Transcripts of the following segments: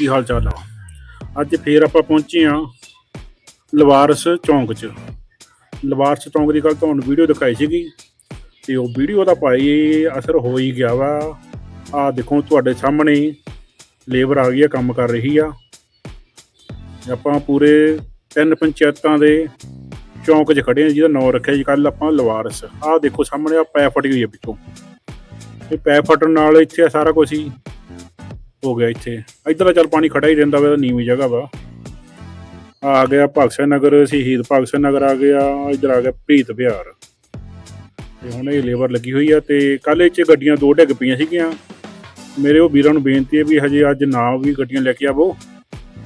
ਕੀ ਹਾਲ ਚਾਲ ਆ? ਅੱਜ ਫੇਰ ਆਪਾਂ ਪਹੁੰਚੇ ਆ ਲਵਾਰਸ ਚੌਂਕ 'ਚ। ਲਵਾਰਸ ਚੌਂਕ ਦੀ ਕੱਲ ਤੁਹਾਨੂੰ ਵੀਡੀਓ ਦਿਖਾਈ ਸੀਗੀ ਤੇ ਉਹ ਵੀਡੀਓ ਦਾ ਭਾਈ ਅਸਰ ਹੋ ਹੀ ਗਿਆ ਵਾ। ਆ ਦੇਖੋ ਤੁਹਾਡੇ ਸਾਹਮਣੇ ਲੇਬਰ ਆ ਗਈ ਆ, ਕੰਮ ਕਰ ਰਹੀ ਆ। ਆਪਾਂ ਪੂਰੇ ਤਿੰਨ ਪੰਚਾਇਤਾਂ ਦੇ ਚੌਂਕ 'ਚ ਖੜੇ ਆ, ਜਿਹਦਾ ਨਾਂ ਰੱਖਿਆ ਜੀ ਕੱਲ ਆਪਾਂ ਲਵਾਰਸ। ਆਹ ਦੇਖੋ ਸਾਹਮਣੇ ਆ ਪੈ ਫਟੀ ਹੋਈ ਆ ਪਿੱਛੋਂ। ਇਹ ਪੈ ਫਟਣ ਨਾਲ ਇੱਥੇ ਸਾਰਾ ਕੁਝ ਹੀ। ਹੋ ਗਿਆ ਇੱਥੇ। ਇੱਧਰ ਤਾਂ ਚੱਲ ਪਾਣੀ ਖੜਾ ਹੀ ਰਹਿੰਦਾ ਵਾ ਨੀਵੀਂ ਜਗ੍ਹਾ ਵਾ। ਆ ਗਿਆ ਭਗਤ ਸਿੰਘ ਨਗਰ, ਸ਼ਹੀਦ ਭਗਤ ਸਿੰਘ ਨਗਰ ਆ ਗਿਆ, ਇੱਧਰ ਆ ਗਿਆ ਪ੍ਰੀਤ ਬਿਹਾਰ। ਤੇ ਹੁਣ ਇਹ ਲੇਬਰ ਲੱਗੀ ਹੋਈ ਆ ਤੇ ਕੱਲ ਇਹ 'ਚ ਗੱਡੀਆਂ ਦੋ ਡਿੱਗ ਪਈਆਂ ਸੀਗੀਆਂ। ਮੇਰੇ ਉਹ ਵੀਰਾਂ ਨੂੰ ਬੇਨਤੀ ਹੈ ਵੀ ਹਜੇ ਅੱਜ ਨਾ ਵੀ ਗੱਡੀਆਂ ਲੈ ਕੇ ਆਵੋ,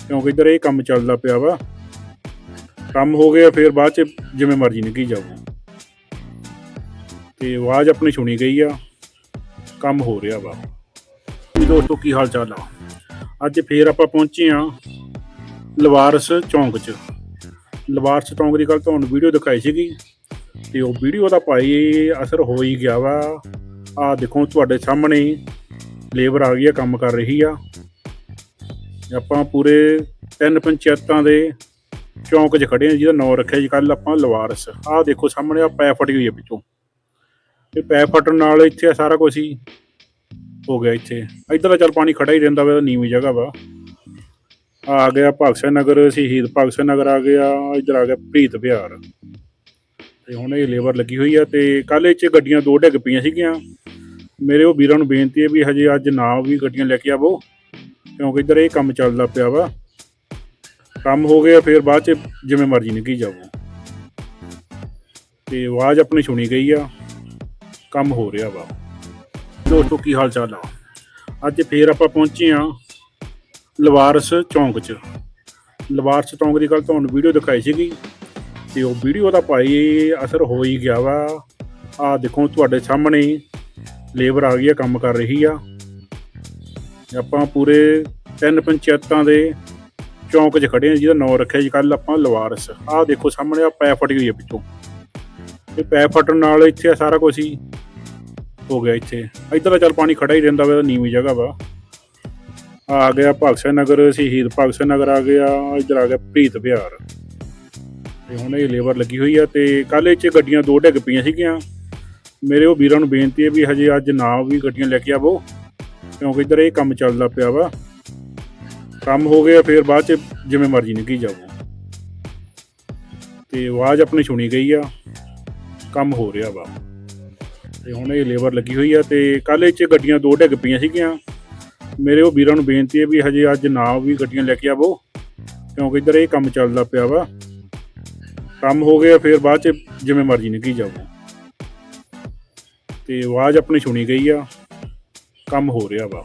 ਕਿਉਂਕਿ ਇੱਧਰ ਇਹ ਕੰਮ ਚੱਲਦਾ ਪਿਆ ਵਾ। ਕੰਮ ਹੋ ਗਿਆ, ਫਿਰ ਬਾਅਦ ਚ ਜਿਵੇਂ ਮਰਜ਼ੀ ਨਿਕਲੀ ਜਾਵੋ ਤੇ ਆਵਾਜ਼ ਆਪਣੀ ਸੁਣੀ ਗਈ ਆ, ਕੰਮ ਹੋ ਰਿਹਾ ਵਾ। ਜੀ ਦੋਸਤੋ ਕੀ ਹਾਲ ਚਾਲ ਆ? ਅੱਜ ਫੇਰ ਆਪਾਂ ਪਹੁੰਚੇ ਆ ਲਵਾਰਸ ਚੌਂਕ 'ਚ। ਲਵਾਰਸ ਚੌਂਕ ਦੀ ਕੱਲ ਤੁਹਾਨੂੰ ਵੀਡੀਓ ਦਿਖਾਈ ਸੀਗੀ ਤੇ ਉਹ ਵੀਡੀਓ ਦਾ ਭਾਈ ਅਸਰ ਹੋ ਹੀ ਗਿਆ ਵਾ। ਆ ਦੇਖੋ ਤੁਹਾਡੇ ਸਾਹਮਣੇ ਲੇਬਰ ਆ ਗਈ ਆ, ਕੰਮ ਕਰ ਰਹੀ ਆ। ਆਪਾਂ ਪੂਰੇ ਤਿੰਨ ਪੰਚਾਇਤਾਂ ਦੇ ਚੌਂਕ 'ਚ ਖੜੇ ਆ, ਜਿਹਦਾ ਨਾਂ ਰੱਖਿਆ ਜੀ ਕੱਲ ਆਪਾਂ ਲਵਾਰਸ। ਆਹ ਦੇਖੋ ਸਾਹਮਣੇ ਆ ਪੈ ਫਟੀ ਹੋਈ ਆ ਪਿੱਛੋਂ। ਇਹ ਪੈ ਫਟਣ ਨਾਲ ਇੱਥੇ ਸਾਰਾ ਕੁਝ ਹੀ। ਹੋ ਗਿਆ ਇੱਥੇ। ਇੱਧਰ ਤਾਂ ਚੱਲ ਪਾਣੀ ਖੜਾ ਹੀ ਰਹਿੰਦਾ ਵਾ, ਨੀਵੀਂ ਜਗ੍ਹਾ ਵਾ। ਆ ਗਿਆ ਭਗਤ ਸਿੰਘ ਨਗਰ, ਸ਼ਹੀਦ ਭਗਤ ਸਿੰਘ ਨਗਰ ਆ ਗਿਆ, ਇੱਧਰ ਆ ਗਿਆ ਪ੍ਰੀਤ ਬਿਹਾਰ। ਤੇ ਹੁਣ ਇਹ ਲੇਬਰ ਲੱਗੀ ਹੋਈ ਆ ਤੇ ਕੱਲ ਇਹ 'ਚ ਗੱਡੀਆਂ ਦੋ ਡਿੱਗ ਪਈਆਂ ਸੀਗੀਆਂ। ਮੇਰੇ ਉਹ ਵੀਰਾਂ ਨੂੰ ਬੇਨਤੀ ਹੈ ਵੀ ਹਜੇ ਅੱਜ ਨਾ ਵੀ ਗੱਡੀਆਂ ਲੈ ਕੇ ਆਵੋ, ਕਿਉਂਕਿ ਇੱਧਰ ਇਹ ਕੰਮ ਚੱਲਦਾ ਪਿਆ ਵਾ। ਕੰਮ ਹੋ ਗਿਆ, ਫਿਰ ਬਾਅਦ ਚ ਜਿਵੇਂ ਮਰਜ਼ੀ ਨਿਕਲੀ ਜਾਵੋ। ਤੇ ਆਵਾਜ਼ ਆਪਣੀ ਸੁਣੀ ਗਈ ਆ, ਕੰਮ ਹੋ ਰਿਹਾ ਵਾ। ਦੋਸਤੋ ਕੀ ਹਾਲ ਚਾਲ ਆ? ਅੱਜ ਫੇਰ ਆਪਾਂ ਪਹੁੰਚੇ ਆ ਲਵਾਰਸ ਚੌਂਕ 'ਚ। ਲਵਾਰਸ ਚੌਂਕ ਦੀ ਕੱਲ ਤੁਹਾਨੂੰ ਵੀਡੀਓ ਦਿਖਾਈ ਸੀਗੀ ਤੇ ਉਹ ਵੀਡੀਓ ਦਾ ਭਾਈ ਅਸਰ ਹੋ ਹੀ ਗਿਆ ਵਾ। ਆ ਦੇਖੋ ਤੁਹਾਡੇ ਸਾਹਮਣੇ ਲੇਬਰ ਆ ਗਈ ਆ, ਕੰਮ ਕਰ ਰਹੀ ਆ। ਆਪਾਂ ਪੂਰੇ ਤਿੰਨ ਪੰਚਾਇਤਾਂ ਦੇ ਚੌਂਕ 'ਚ ਖੜੇ ਆ, ਜਿਹਦਾ ਨਾਂ ਰੱਖਿਆ ਜੀ ਕੱਲ ਆਪਾਂ ਲਵਾਰਸ। ਆਹ ਦੇਖੋ ਸਾਹਮਣੇ ਆ ਪੈ ਫਟੀ ਹੋਈ ਆ ਪਿੱਛੋਂ। ਇਹ ਪੈ ਫਟਣ ਨਾਲ ਇੱਥੇ ਸਾਰਾ ਕੁਝ ਹੀ। ਹੋ ਗਿਆ ਇੱਥੇ। ਇੱਧਰ ਤਾਂ ਚੱਲ ਪਾਣੀ ਖੜਾ ਹੀ ਰਹਿੰਦਾ ਵਾ, ਨੀਵੀਂ ਜਗ੍ਹਾ ਵਾ। ਆ ਗਿਆ ਭਗਤ ਸਿੰਘ ਨਗਰ, ਸ਼ਹੀਦ ਭਗਤ ਸਿੰਘ ਨਗਰ ਆ ਗਿਆ, ਇੱਧਰ ਆ ਗਿਆ ਪ੍ਰੀਤ ਬਿਹਾਰ ਤੇ ਹੁਣ ਇਹ ਲੇਬਰ ਲੱਗੀ ਹੋਈ ਆ ਤੇ ਕੱਲ ਇਹ 'ਚ ਗੱਡੀਆਂ ਦੋ ਡਿੱਗ ਪਈਆਂ ਸੀਗੀਆਂ। ਮੇਰੇ ਉਹ ਵੀਰਾਂ ਨੂੰ ਬੇਨਤੀ ਹੈ ਵੀ ਹਜੇ ਅੱਜ ਨਾ ਵੀ ਗੱਡੀਆਂ ਲੈ ਕੇ ਆਵੋ, ਕਿਉਂਕਿ ਇੱਧਰ ਇਹ ਕੰਮ ਚੱਲਦਾ ਪਿਆ ਵਾ। ਕੰਮ ਹੋ ਗਿਆ, ਫਿਰ ਬਾਅਦ ਚ ਜਿਵੇਂ ਮਰਜ਼ੀ ਨਿਕਲੀ ਜਾਵੋ। ਤੇ ਆਵਾਜ਼ ਆਪਣੀ ਸੁਣੀ ਗਈ ਆ, ਕੰਮ ਹੋ ਰਿਹਾ ਵਾ। ਤੇ ਹੁਣ ਇਹ ਲੇਬਰ ਲੱਗੀ ਹੋਈ ਆ ਤੇ ਕੱਲ ਇਹ 'ਚ ਗੱਡੀਆਂ ਦੋ ਡਿੱਗ ਪਈਆਂ ਸੀਗੀਆਂ। ਮੇਰੇ ਉਹ ਵੀਰਾਂ ਨੂੰ ਬੇਨਤੀ ਹੈ ਵੀ ਹਜੇ ਅੱਜ ਨਾ ਵੀ ਗੱਡੀਆਂ ਲੈ ਕੇ ਆਵੋ, ਕਿਉਂਕਿ ਇੱਧਰ ਇਹ ਕੰਮ ਚੱਲਦਾ ਪਿਆ ਵਾ। ਕੰਮ ਹੋ ਗਿਆ, ਫਿਰ ਬਾਅਦ ਚ ਜਿਵੇਂ ਮਰਜ਼ੀ ਨਿਕਲੀ ਜਾਵੋ। ਤੇ ਆਵਾਜ਼ ਆਪਣੀ ਸੁਣੀ ਗਈ ਆ, ਕੰਮ ਹੋ ਰਿਹਾ ਵਾ।